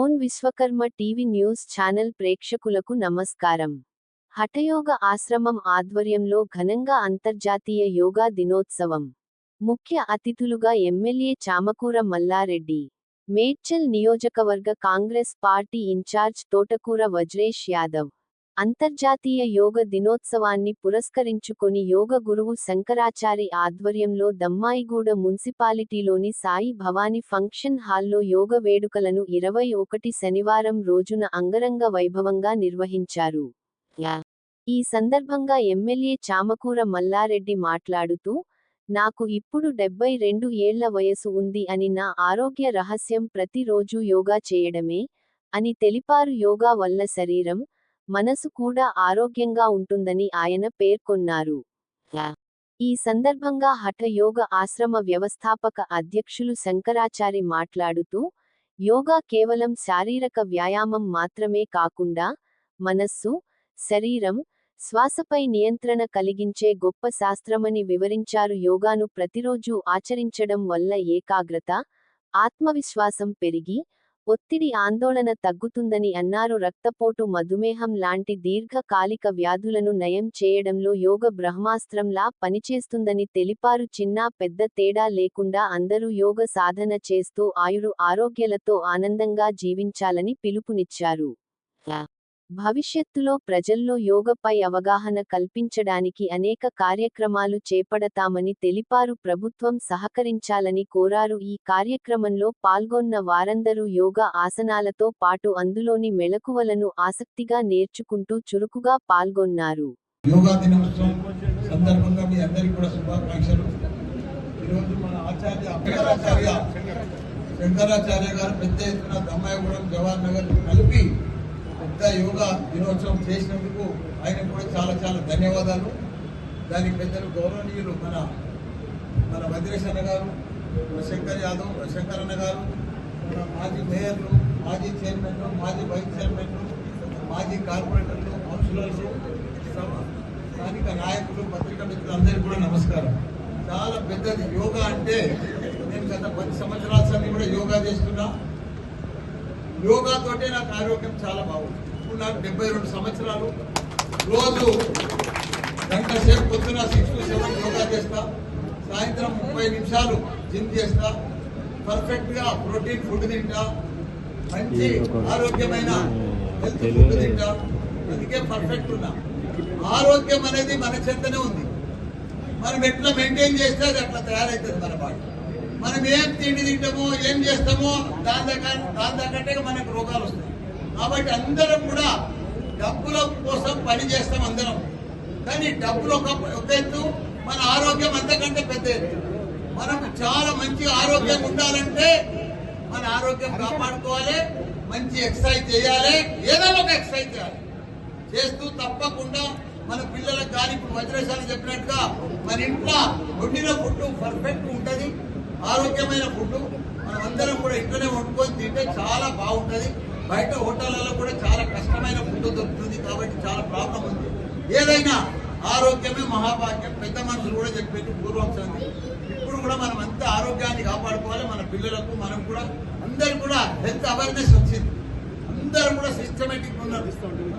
Own Vishwakarma TV news channel ప్రేక్షకులకు నమస్కారం. హఠయోగ ఆశ్రమం ఆధ్వర్యంలో ఘనంగా అంతర్జాతీయ యోగా దినోత్సవం. ముఖ్య అతిథులుగా ఎమ్మెల్యే చామకూర మల్లారెడ్డి. మేడ్చల్ నియోజకవర్గ కాంగ్రెస్ పార్టీ ఇన్ఛార్జ్ తోటకూర వజ్రేష్ యాదవ్. అంతర్జాతీయ యోగ దినోత్సవాన్ని పురస్కరించుకొని యోగ గురువు శంకరాచారి ఆధ్వర్యంలో దమ్మాయిగూడ మున్సిపాలిటీలోని సాయి భవాని ఫంక్షన్ హాల్లో యోగ వేడుకలను ఇరవై ఒకటి శనివారం రోజున అంగరంగ వైభవంగా నిర్వహించారు. ఈ సందర్భంగా ఎమ్మెల్యే చామకూర మల్లారెడ్డి మాట్లాడుతూ నాకు ఇప్పుడు డెబ్బై రెండు ఏళ్ళ వయసు ఉంది అని నా ఆరోగ్య రహస్యం ప్రతిరోజు యోగా చేయడమే అని తెలిపారు. యోగా వల్ల శరీరం మనసు కూడా ఆరోగ్యంగా ఉంటుందని ఆయన పేర్కొన్నారు. ఈ సందర్భంగా హఠ యోగ ఆశ్రమ వ్యవస్థాపక అధ్యక్షులు శంకరాచారి మాట్లాడుతూ యోగా కేవలం శారీరక వ్యాయామం మాత్రమే కాకుండా మనస్సు శరీరం శ్వాసపై నియంత్రణ కలిగించే గొప్ప శాస్త్రమని వివరించారు. యోగాను ప్రతిరోజూ ఆచరించడం వల్ల ఏకాగ్రత ఆత్మవిశ్వాసం పెరిగి ఒత్తిడి ఆందోళన తగ్గుతుందని అన్నారు. రక్తపోటు మధుమేహం లాంటి దీర్ఘకాలిక వ్యాధులను నయం చేయడంలో యోగ బ్రహ్మాస్త్రంలా పనిచేస్తుందని తెలిపారు. చిన్న పెద్ద తేడా లేకుండా అందరూ యోగ సాధన చేస్తూ ఆయురు ఆరోగ్యాలతో ఆనందంగా జీవించాలని పిలుపునిచ్చారు. భవిష్యత్తులో ప్రజల్లో యోగపై అవగాహన కల్పించడానికి అనేక కార్యక్రమాలు చేపడతామని తెలిపారు. ప్రభుత్వం సహకరించాలని కోరారు. ఈ కార్యక్రమంలో పాల్గొన్న వారందరూ యోగా ఆసనాలతో పాటు అందులోని మెళకువలను ఆసక్తిగా నేర్చుకుంటూ చురుకుగా పాల్గొన్నారు. యోగా దినోత్సవం సందర్భంగా మీ అందరికీ కూడా శుభాకాంక్షలు. ఈరోజు మన ఆచార్య శంకరాచార్య గారు పెద్ద ఎత్తున దమ్మాయగూడెం జవహర్ నగర్ కలిపి పెద్ద యోగా దినోత్సవం చేసినందుకు ఆయన కూడా చాలా చాలా ధన్యవాదాలు. దానికి పెద్దలు గౌరవనీయులు మన మన వజ్రేష్ అన్న గారు శంకర్ యాదవ్ శంకర్ అన్న గారు మన మాజీ మేయర్లు మాజీ చైర్మన్లు మాజీ వైస్ చైర్మన్లు మాజీ కార్పొరేటర్లు కౌన్సిలర్లు స్థానిక నాయకులు పత్రికా మిత్రులు అందరికీ కూడా నమస్కారం. చాలా పెద్దది యోగా అంటే నేను గత పది సంవత్సరాల సంది కూడా యోగా చేస్తున్నా. యోగాతోటే నాకు ఆరోగ్యం చాలా బాగుంది. నాకు డెబ్బై రెండు సంవత్సరాలు. రోజు గంట సేపు పొద్దున సిక్స్ టు సెవెన్ యోగా చేస్తా. సాయంత్రం ముప్పై నిమిషాలు జిమ్ చేస్తా. పర్ఫెక్ట్గా ప్రోటీన్ ఫుడ్ తింటా. మంచి ఆరోగ్యమైన హెల్త్ ఫుడ్ తింటా. అందుకే పర్ఫెక్ట్ ఉన్నా. ఆరోగ్యం అనేది మన చెంతనే ఉంది. మనం ఎట్లా మెయింటైన్ చేస్తే అది అట్లా తయారవుతుంది మన బాడీ. మనం ఏం తిండి తింటామో ఏం చేస్తామో దాని దగ్గర దాని తగ్గట్టే మనకు రోగాలు వస్తాయి. కాబట్టి అందరం కూడా డబ్బుల కోసం పని చేస్తాం అందరం. కానీ డబ్బులు ఒక ఒక ఎత్తు మన ఆరోగ్యం అంతకంటే పెద్ద ఎత్తు మనం చాలా మంచి ఆరోగ్యంగా ఉండాలంటే మన ఆరోగ్యం కాపాడుకోవాలి మంచి ఎక్సర్సైజ్ చేయాలి ఏదైనా ఒక ఎక్సర్సైజ్ చేయాలి. చేస్తూ తప్పకుండా మన పిల్లలకు కానీ ఇప్పుడు వజ్రేశాలు చెప్పినట్టుగా మన ఇంట్లో వండిన ఫుడ్ పర్ఫెక్ట్ ఉంటుంది ఆరోగ్యమైన ఫుడ్ మనం అందరం కూడా ఇంట్లోనే వండుకొని తింటే చాలా బాగుంటుంది. బయట హోటళ్ళలో కూడా చాలా కష్టమైన ఫుడ్ దొరుకుతుంది కాబట్టి చాలా ప్రాబ్లం ఉంది. ఏదైనా ఆరోగ్యమే మహాభాగ్యం. పెద్ద మనుషులు కూడా చెప్పేది పూర్వం ఇప్పుడు కూడా మనం అంతా ఆరోగ్యాన్ని కాపాడుకోవాలి. మన పిల్లలకు మనం కూడా అందరు కూడా హెల్త్ అవేర్నెస్ వచ్చింది. అందరూ కూడా సిస్టమేటిక్ ఉన్నారు.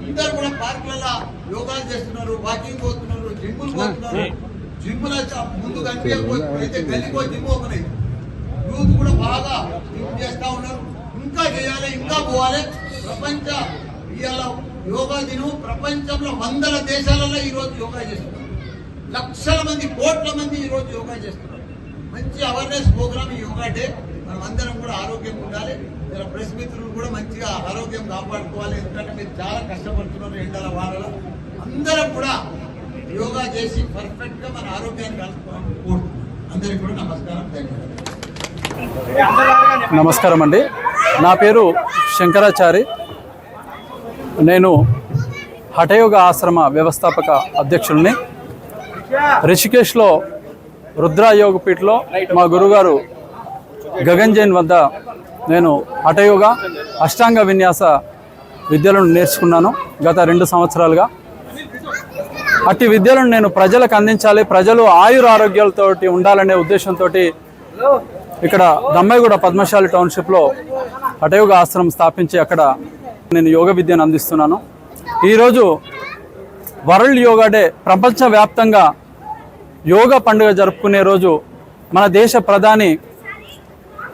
అందరూ కూడా పార్కులలో యోగాలు చేస్తున్నారు వాకింగ్ పోతున్నారు జిమ్ములు పోతున్నారు. జిమ్ముల ముందు కనిపించకపోతే గల్లికో జిమ్ ఓపెన్ అయింది. యూత్ కూడా బాగా జిమ్ చేస్తా ఉన్నారు. ఇంకా చేయాలి ఇంకా పోవాలి. ప్రపంచ ఇవాళ యోగా దినం. ప్రపంచంలో వందల దేశాలలో ఈరోజు యోగా చేస్తున్నారు. లక్షల మంది కోట్ల మంది ఈ రోజు యోగా చేస్తున్నారు. మంచి అవేర్నెస్ ప్రోగ్రామ్ యోగా డే. మనం అందరం కూడా ఆరోగ్యం ఉండాలి. ఇలా ప్రెస్ మిత్రులు కూడా మంచిగా ఆరోగ్యం కాపాడుకోవాలి. ఎందుకంటే మీరు చాలా కష్టపడుతున్నారు ఎండల వానల. అందరం కూడా యోగా చేసి పర్ఫెక్ట్గా మన ఆరోగ్యాన్ని కలుపుకోవాలి అందరికీ కూడా నమస్కారం. ధన్యవాదాలు. నమస్కారం అండి. నా పేరు శంకరాచారి. నేను హఠయోగ ఆశ్రమ వ్యవస్థాపక అధ్యక్షుల్ని. రిషికేష్లో రుద్ర యోగపీఠలో మా గురుగారు గగన్ జైన్ వద్ద నేను హఠయోగ అష్టాంగ విన్యాస విద్యలను నేర్చుకున్నాను గత రెండు సంవత్సరాలుగా. అట్టి విద్యలను నేను ప్రజలకు అందించాలి ప్రజలు ఆయుర ఆరోగ్యాలతోటి ఉండాలనే ఉద్దేశంతో ఇక్కడ దమ్మాయిగూడ పద్మశాలి టౌన్షిప్లో హఠయోగ ఆశ్రమం స్థాపించి అక్కడ నేను యోగ విద్యను అందిస్తున్నాను. ఈరోజు వరల్డ్ యోగా డే ప్రపంచవ్యాప్తంగా యోగా పండుగ జరుపుకునే రోజు మన దేశ ప్రధాని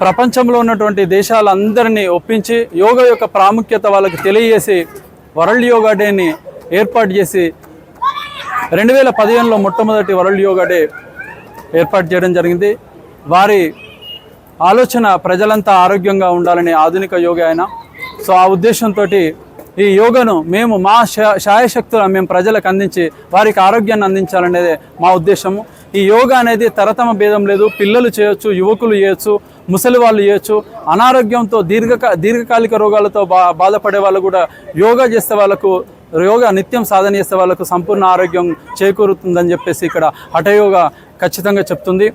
ప్రపంచంలో ఉన్నటువంటి దేశాలందరినీ ఒప్పించి యోగా యొక్క ప్రాముఖ్యత వాళ్ళకి తెలియజేసి వరల్డ్ యోగా డేని ఏర్పాటు చేసి రెండు వేల పదిహేనులో మొట్టమొదటి వరల్డ్ యోగా డే ఏర్పాటు చేయడం జరిగింది. వారి ఆలోచన ప్రజలంతా ఆరోగ్యంగా ఉండాలనే ఆధునిక యోగా ఆయన. సో ఆ ఉద్దేశంతో ఈ యోగను మేము మా శా- శాయశక్తుల మేము ప్రజలకు అందించి వారికి ఆరోగ్యాన్ని అందించాలనేదే మా ఉద్దేశము. ఈ యోగా అనేది తరతమ భేదం లేదు. పిల్లలు చేయొచ్చు యువకులు చేయొచ్చు ముసలి వాళ్ళు చేయొచ్చు. అనారోగ్యంతో దీర్ఘక దీర్ఘకాలిక రోగాలతో బా బాధపడే వాళ్ళు కూడా యోగా చేసే వాళ్ళకు యోగా నిత్యం సాధన చేసే వాళ్ళకు సంపూర్ణ ఆరోగ్యం చేకూరుతుందని చెప్పేసి ఇక్కడ హఠయోగా ఖచ్చితంగా చెప్తుంది.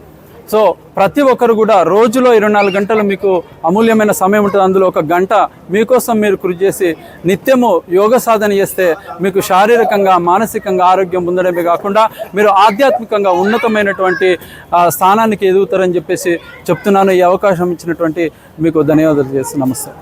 సో ప్రతి ఒక్కరు కూడా రోజులో ఇరవై నాలుగు గంటలు మీకు అమూల్యమైన సమయం ఉంటుంది. అందులో ఒక గంట మీకోసం మీరు కృషి చేసి నిత్యము యోగ సాధన చేస్తే మీకు శారీరకంగా మానసికంగా ఆరోగ్యం పొందడమే కాకుండా మీరు ఆధ్యాత్మికంగా ఉన్నతమైనటువంటి స్థానానికి ఎదుగుతారని చెప్పేసి చెప్తున్నాను. ఈ అవకాశం ఇచ్చినటువంటి మీకు ధన్యవాదాలు చేస్తూ నమస్తే